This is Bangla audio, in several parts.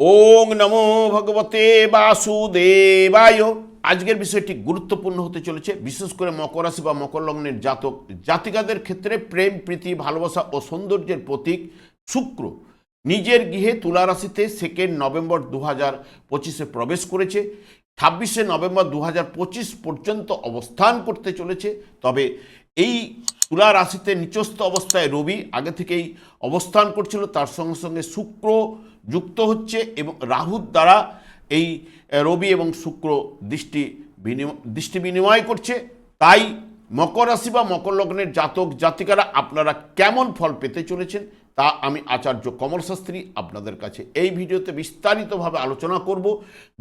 ওং নমো ভগবতে বাসুদেবায়। আজকের বিষয়টি গুরুত্বপূর্ণ হতে চলেছে, বিশেষ করে মকর রাশি বা মকর লগ্নের জাতক জাতিকাদের ক্ষেত্রে প্রেম, প্রীতি, ভালোবাসা ও সৌন্দর্যের প্রতীক শুক্র। নিজের গৃহে তুলা রাশিতে সেকেন্ড নভেম্বর দু হাজার পঁচিশে প্রবেশ করেছে, ছাব্বিশে নভেম্বর দু হাজার পঁচিশ পর্যন্ত অবস্থান করতে চলেছে, তবে এই তুলা রাশিতে নিচস্থ অবস্থায় রবি আগে থেকেই অবস্থান করছিল, তার সঙ্গে সঙ্গে শুক্র যুক্ত হচ্ছে এবং রাহুর দ্বারা এই রবি এবং শুক্র দৃষ্টি বিনিময় দৃষ্টি বিনিময় করছে। তাই মকর রাশি বা মকর লগ্নের জাতক জাতিকারা আপনারা কেমন ফল পেতে চলেছেন তা আমি আচার্য কমল শাস্ত্রী আপনাদের কাছে এই ভিডিওতে বিস্তারিতভাবে আলোচনা করব।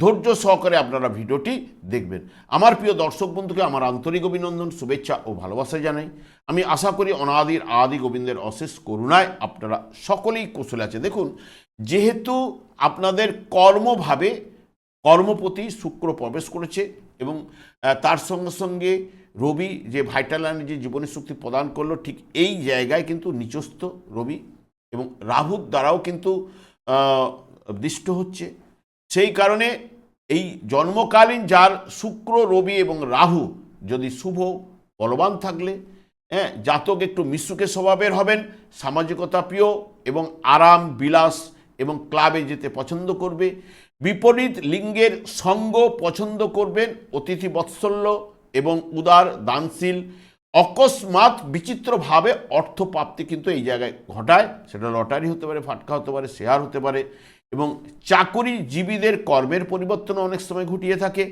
ধৈর্য সহকারে আপনারা ভিডিওটি দেখবেন। আমার প্রিয় দর্শক বন্ধুকে আমার আন্তরিক অভিনন্দন, শুভেচ্ছা ও ভালোবাসা জানাই। আমি আশা করি অনাদির আদি গোবিন্দের অশেষ করুণায় আপনারা সকলেই কুশলে আছে দেখুন, যেহেতু আপনাদের কর্মভাবে কর্মপতি শুক্র প্রবেশ করেছে এবং তার সঙ্গে সঙ্গে রবি যে ভাইটাল যে জীবনী শক্তি প্রদান করল, ঠিক এই জায়গায় কিন্তু নিচস্থ রবি এবং রাহুর দ্বারাও কিন্তু দৃষ্ট হচ্ছে। সেই কারণে এই জন্মকালীন যার শুক্র, রবি এবং রাহু যদি শুভ বলবান থাকলে হ্যাঁ জাতক একটু মিশুকে স্বভাবের হবেন, সামাজিকতা প্রিয় এবং আরাম, বিলাস এবং ক্লাবে যেতে পছন্দ করবে। বিপরীত লিঙ্গের সঙ্গ পছন্দ করবেন অতিথি বৎসল্য এবং উদার, দানশীল অকস্মাৎ বিচিত্রভাবে অর্থ প্রাপ্তি কিন্তু এই জায়গায় ঘটায়। সেটা লটারি হতে পারে, ফাটকা হতে পারে, শেয়ার হতে পারে এবং চাকুরিজীবীদের কর্মের পরিবর্তন অনেক সময় ঘটিয়ে থাকে।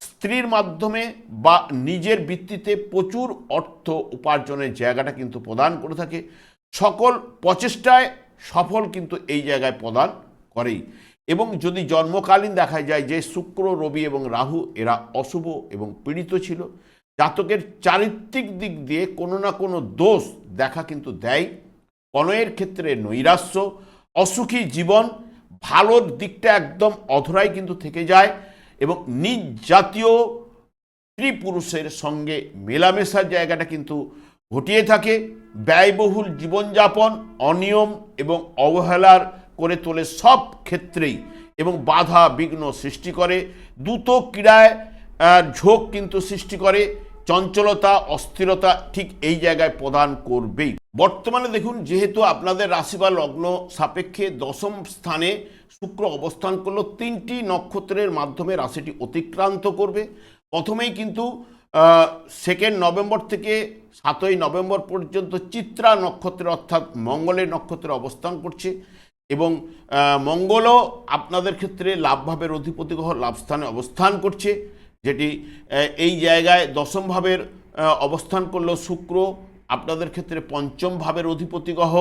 স্ত্রীর মাধ্যমে বা নিজের ভিত্তিতে প্রচুর অর্থ উপার্জনের জায়গাটা কিন্তু প্রদান করে থাকে। সকল প্রচেষ্টায় সফল কিন্তু এই জায়গায় প্রদান করেই। এবং যদি জন্মকালীন দেখা যায় যে শুক্র, রবি এবং রাহু এরা অশুভ এবং পীড়িত ছিল জাতকের চারিত্রিক দিক দিয়ে কোনো না কোনো দোষ দেখা কিন্তু দেয়। কনয়ের ক্ষেত্রে নৈরাশ্য, অসুখী জীবন ভালোর দিকটা একদম অধরাই কিন্তু থেকে যায় এবং নিজ জাতীয় স্ত্রী পুরুষের সঙ্গে মেলামেশার জায়গাটা কিন্তু ঘটিয়ে থাকে। ব্যয়বহুল জীবনযাপন, অনিয়ম এবং অবহেলার করে তোলে সব ক্ষেত্রেই এবং বাধা বিঘ্ন সৃষ্টি করে। দ্রুত ক্রীড়ায় ঝোঁক কিন্তু সৃষ্টি করে। চঞ্চলতা, অস্থিরতা ঠিক এই জায়গায় প্রদান করবেই। বর্তমানে দেখুন, যেহেতু আপনাদের রাশি বা লগ্ন সাপেক্ষে দশম স্থানে শুক্র অবস্থান করল, তিনটি নক্ষত্রের মাধ্যমে রাশিটি অতিক্রান্ত করবে। প্রথমেই কিন্তু সেকেন্ড নভেম্বর থেকে সাতই নভেম্বর পর্যন্ত চিত্রা নক্ষত্রে অর্থাৎ মঙ্গলের নক্ষত্রে অবস্থান করছে এবং মঙ্গলও আপনাদের ক্ষেত্রে লাভভাবের অধিপতি গ্রহ লাভস্থানে অবস্থান করছে। যেটি এই জায়গায় দশম ভাবের অবস্থান করল শুক্র। আপনাদের ক্ষেত্রে পঞ্চম ভাবের অধিপতি গ্রহ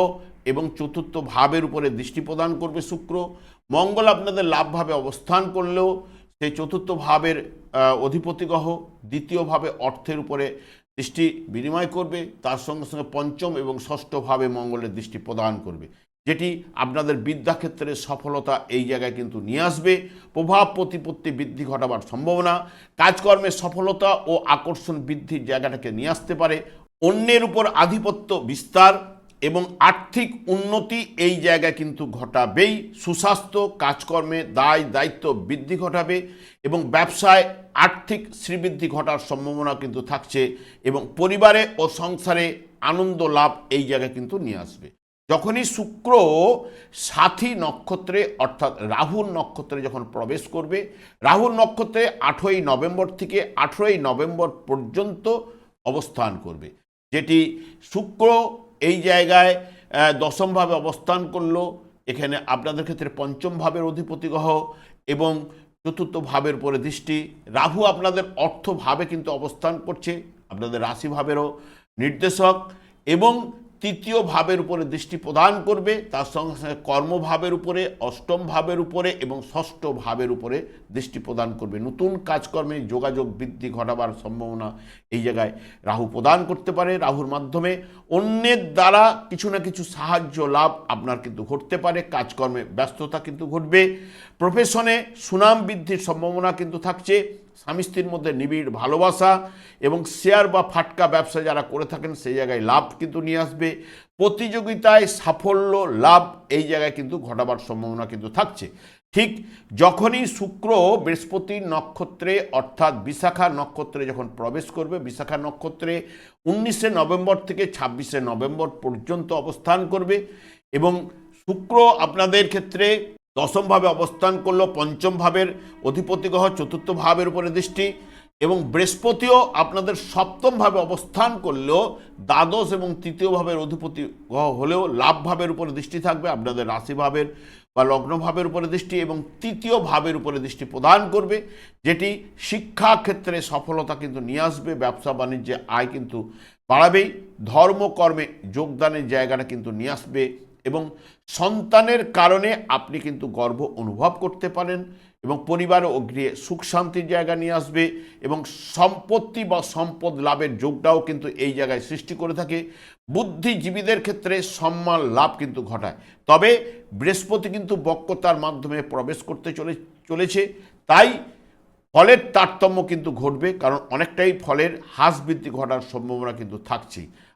এবং চতুর্থ ভাবের উপরে দৃষ্টি প্রদান করবে শুক্র। মঙ্গল আপনাদের লাভভাবে অবস্থান করলেও সেই চতুর্থ ভাবের অধিপতি গ্রহ দ্বিতীয়ভাবে অর্থের উপরে দৃষ্টি বিনিময় করবে। তার সঙ্গে সঙ্গে পঞ্চম এবং ষষ্ঠ ভাবে মঙ্গলের দৃষ্টি প্রদান করবে। যেটি আপনাদের বিদ্যাক্ষেত্রে সফলতা এই জায়গায় কিন্তু নিয়ে আসবে। প্রভাব প্রতিপত্তি বৃদ্ধি ঘটাবার সম্ভাবনা, কাজকর্মে সফলতা ও আকর্ষণ বৃদ্ধির জায়গাটাকে নিয়ে আসতে পারে। অন্যের উপর আধিপত্য বিস্তার এবং আর্থিক উন্নতি এই জায়গায় কিন্তু ঘটাবেই। সুস্বাস্থ্য, কাজকর্মে দায়, দায়িত্ব বৃদ্ধি ঘটাবে এবং ব্যবসায় আর্থিক শ্রীবৃদ্ধি ঘটার সম্ভাবনা কিন্তু থাকছে এবং পরিবারে ও সংসারে আনন্দ লাভ এই জায়গায় কিন্তু নিয়ে আসবে। যখনই শুক্র সাথী নক্ষত্রে, অর্থাৎ রাহুর নক্ষত্রে যখন প্রবেশ করবে রাহুর নক্ষত্রে আঠই নভেম্বর থেকে আঠেরোই নভেম্বর পর্যন্ত অবস্থান করবে। যেটি শুক্র এই জায়গায় দশমভাবে অবস্থান করল। এখানে আপনাদের ক্ষেত্রে পঞ্চম ভাবের অধিপতি গ্রহ এবং চতুর্থ ভাবের উপরে দৃষ্টি। রাহু আপনাদের অর্থভাবে কিন্তু অবস্থান করছে, আপনাদের রাশিভাবেরও নির্দেশক এবং তৃতীয় ভাবের উপরে দৃষ্টি প্রদান করবে, তার সঙ্গে সঙ্গে কর্মভাবের উপরে, অষ্টম ভাবের উপরে এবং ষষ্ঠ ভাবের উপরে দৃষ্টি প্রদান করবে। নতুন কাজকর্মে যোগাযোগ বৃদ্ধি ঘটাবার সম্ভাবনা এই জায়গায় রাহু প্রদান করতে পারে। রাহুর মাধ্যমে অন্যের দ্বারা কিছু না কিছু সাহায্য, লাভ আপনার কিন্তু ঘটতে পারে। কাজকর্মে ব্যস্ততা কিন্তু ঘটবে। প্রফেশনে সুনাম বৃদ্ধির সম্ভাবনা কিন্তু থাকছে। স্বামী স্ত্রীর মধ্যে নিবিড় ভালোবাসা এবং শেয়ার বা ফাটকা ব্যবসা যারা করে থাকেন সেই জায়গায় লাভ কিন্তু নিয়ে আসবে। প্রতিযোগিতায় সাফল্য, লাভ এই জায়গায় কিন্তু ঘটাবার সম্ভাবনা কিন্তু থাকছে। ঠিক যখনই শুক্র বৃহস্পতি নক্ষত্রে, অর্থাৎ বিশাখা নক্ষত্রে যখন প্রবেশ করবে, বিশাখা নক্ষত্রে উনিশে নভেম্বর থেকে ছাব্বিশে নভেম্বর পর্যন্ত অবস্থান করবে এবং শুক্র আপনাদের ক্ষেত্রে দশমভাবে অবস্থান করল, পঞ্চম ভাবের অধিপতি গ্রহ, চতুর্থ ভাবের উপরে দৃষ্টি এবং বৃহস্পতিও আপনাদের সপ্তমভাবে অবস্থান করলেও দ্বাদশ এবং তৃতীয় ভাবের অধিপতি গ্রহ হলেও লাভ ভাবের উপরে দৃষ্টি থাকবে, আপনাদের রাশি ভাবের বা লগ্নভাবের উপরে দৃষ্টি এবং তৃতীয় ভাবের উপরে দৃষ্টি প্রদান করবে, যেটি শিক্ষা ক্ষেত্রে সফলতা কিন্তু নিয়ে আসবে, ব্যবসা বাণিজ্যে আয় কিন্তু বাড়াবেই, ধর্মকর্মে যোগদানের জায়গাটা কিন্তু নিয়ে আসবে এবং সন্তানের কারণে আপনি কিন্তু গর্ব অনুভব করতে পারেন এবং পরিবার ও গৃহে সুখ শান্তির জায়গা নিয়ে আসবে এবং সম্পত্তি বা সম্পদ লাভের যোগটাও কিন্তু এই জায়গায় সৃষ্টি করে থাকে। বুদ্ধিজীবীদের ক্ষেত্রে সম্মান লাভ কিন্তু ঘটায়। তবে বৃহস্পতি কিন্তু বক্রতার মাধ্যমে প্রবেশ করতে চলে চলেছে। তাই ফলের তারতম্য কিন্তু ঘটবে, কারণ অনেকটাই ফলের হ্রাস বৃদ্ধি ঘটার সম্ভাবনা কিন্তু থাকছেই।